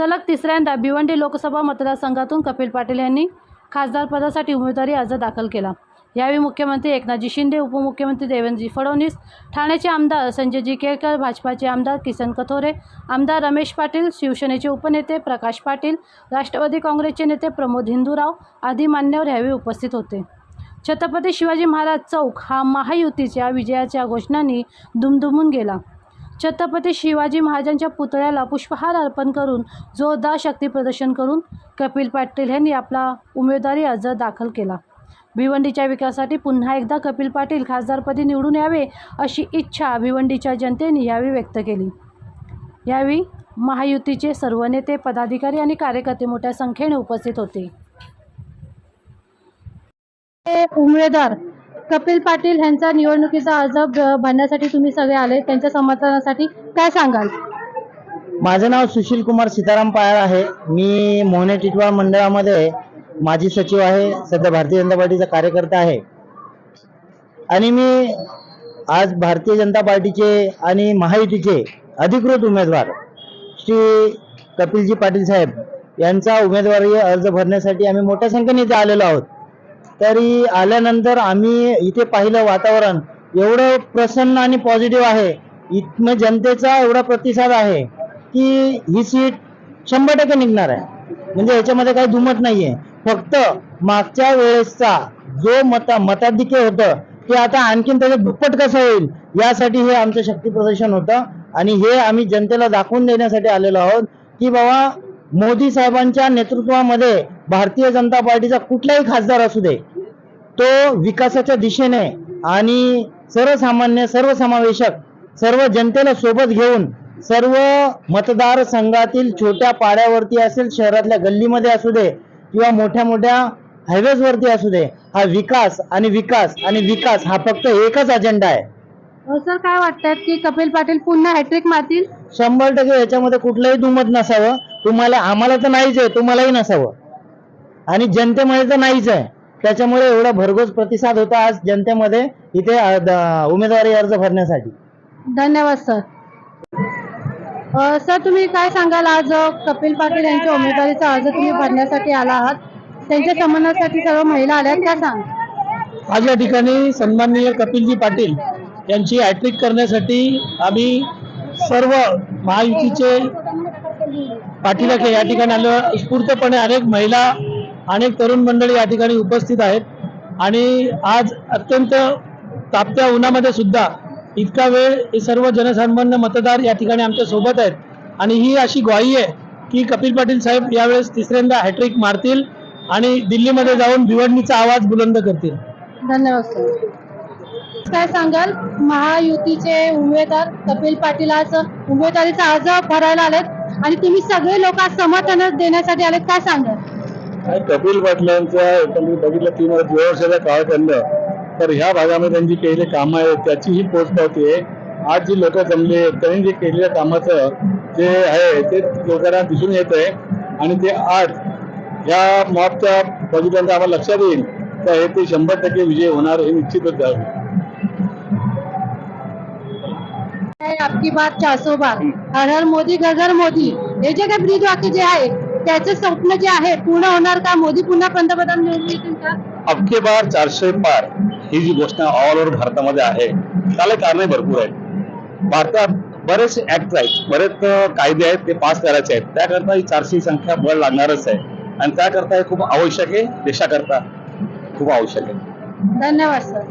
सलग तिसऱ्यांदा भिवंडी लोकसभा मतदारसंघातून कपिल पाटील यांनी खासदारपदासाठी उमेदवारी अर्ज दाखल केला. यावेळी मुख्यमंत्री एकनाथजी शिंदे उपमुख्यमंत्री देवेंद्रजी फडणवीस ठाण्याचे आमदार संजयजी केळकर भाजपाचे आमदार किसन कथोरे आमदार रमेश पाटील शिवसेनेचे उपनेते प्रकाश पाटील राष्ट्रवादी काँग्रेसचे नेते प्रमोद हिंदूराव आदी मान्यवर यावेळी उपस्थित होते. छत्रपती शिवाजी महाराज चौक हा महायुतीच्या विजयाच्या घोषणांनी दुमदुमून गेला. छत्रपती शिवाजी महाराजांच्या पुतळ्याला पुष्पहार अर्पण करून जोरदार शक्तीप्रदर्शन करून कपिल पाटील यांनी आपला उमेदवारी अर्ज दाखल केला. भिवंडीच्या विकासासाठी पुन्हा एकदा कपिल पाटील खासदारपदी निवडून यावे अशी इच्छा भिवंडीच्या जनतेने यावेळी व्यक्त केली. यावेळी महायुतीचे सर्व नेते पदाधिकारी आणि कार्यकर्ते मोठ्या संख्येने उपस्थित होते. हे उमेदवार कपिल पाटील यांचा निवडणुकीचा अर्ज भरण्यासाठी तुम्ही सगळे आले. त्यांच्या समर्थनासाठी काय सांगाल? माझं नाव सुशील कुमार सीताराम पायर आहे. मी मोहने टिटवाळ मंडळामध्ये माजी सचिव आहे. सध्या भारतीय जनता पार्टीचा कार्यकर्ता आहे. आणि मी आज भारतीय जनता पार्टीचे आणि महायुतीचे अधिकृत उमेदवार श्री कपिलजी पाटील साहेब यांचा उमेदवारी अर्ज भरण्यासाठी आम्ही मोठ्या संख्येने इथे आलेलो आहोत. तरी आल्यानंतर आम्ही इथे पाहिलं वातावरण एवढं प्रसन्न आणि पॉझिटिव्ह आहे. इथनं जनतेचा एवढा प्रतिसाद आहे की ही सीट शंभर टक्के निघणार आहे. म्हणजे याच्यामध्ये काही दुमत नाहीये. फक्त मागच्या वेळेसचा जो मता मताधिक्य होतं ते आता आणखीन त्याचं दुप्पट कसं होईल यासाठी हे आमचं शक्ती प्रदर्शन होतं. आणि हे आम्ही जनतेला दाखवून देण्यासाठी आलेलो आहोत की बाबा मोदी साहेबांच्या नेतृत्वामध्ये भारतीय जनता पार्टीचा कुठलाही खासदार असू दे तो विकासाच्या दिशेने आणि सर्वसामान्य सर्वसमावेशक सर्व जनतेला सोबत घेऊन सर्व मतदारसंघातील छोट्या पाड्यावरती असेल शहरातल्या गल्लीमध्ये असू दे किंवा मोठ्या मोठ्या हायवेज वरती असू दे हा विकास आणि विकास आणि विकास हा फक्त एकच अजेंडा आहे. अ, सर काय वाटतात की कपिल पाटील पुन्हा हॅट्रिक मारतील? शंभर टक्के याच्यामध्ये कुठलंही दुमत नसावं. तुम्हाला आम्हाला तर नाहीच आहे तुम्हालाही नसावं. आणि जनतेमध्ये तर नाहीच आहे. त्याच्यामुळे एवढा भरघोस प्रतिसाद होता आज जनतेमध्ये इथे उमेदवारी अर्ज भरण्यासाठी. धन्यवाद सर. अ, सर तुम्ही काय सांगाल आज कपिल पाटील यांच्या उमेदवारीचा अर्ज तुम्ही भरण्यासाठी आला आहात? त्यांच्या समन्वयासाठी सर्व महिला आल्या आहेत काय सांग आज या ठिकाणी सन्माननीय कपिलजी पाटील यांची हॅट्रिक करण्यासाठी आम्ही सर्व महायुतीचे पाठीराखे या ठिकाणी आलो. उत्स्फूर्तपणे अनेक महिला अनेक तरुण मंडळी या ठिकाणी उपस्थित आहेत. आणि आज अत्यंत तापत्या उन्हामध्ये सुद्धा इतका वेळ हे सर्व जनसामान्य मतदार या ठिकाणी आमच्यासोबत आहेत. आणि ही अशी ग्वाही आहे की कपिल पाटील साहेब यावेळेस तिसऱ्यांदा हॅट्रिक मारतील आणि दिल्लीमध्ये जाऊन भिवंडीचा आवाज बुलंद करतील. धन्यवाद सर. काय सांगाल? महायुतीचे उमेदवार कपिल पाटील आज उमेदवारीचा अर्ज भरायला आलेत. आणि तुम्ही सगळे लोक आज समर्थन देण्यासाठी आले काय सांगाल? कपिल पाटलांचा एकंदरीत बघितलं तीन वर्ष दोन वर्षाचा काळखंड तर ह्या भागामध्ये त्यांची केलेली कामं आहेत त्याची ही पोचपावती आहे. आज जी लोक जमली आहेत त्यांनी जे केलेल्या कामाचं जे आहे ते लोकांना दिसून येत आहे. आणि ते आज ह्या मॉबच्या बघितल्यानंतर आम्हाला लक्षात येईल तर हे ते शंभर टक्के विजय होणार हे निश्चितच आहे. है आपकी बात चारसो बार हर हर मोदी घर घर मोदी। हे जे काही ब्रीद वाक्य जे आहे त्याचं स्वप्न जे आहे पूर्ण होणार का? मोदी पुन्हा पंतप्रधान निवडून का? अबके बार चारशे पार ही जी घोषणा ऑल ओव्हर भारतामध्ये आहे त्याला कारणे भरपूर आहेत. भारतात बरेचसे ऍक्ट आहेत बरेच कायदे आहेत ते पास करायचे आहेत. त्याकरता ही चारशे संख्या बळ लागणारच आहे. आणि त्याकरता हे खूप आवश्यक आहे देशाकरता खूप आवश्यक आहे. धन्यवाद सर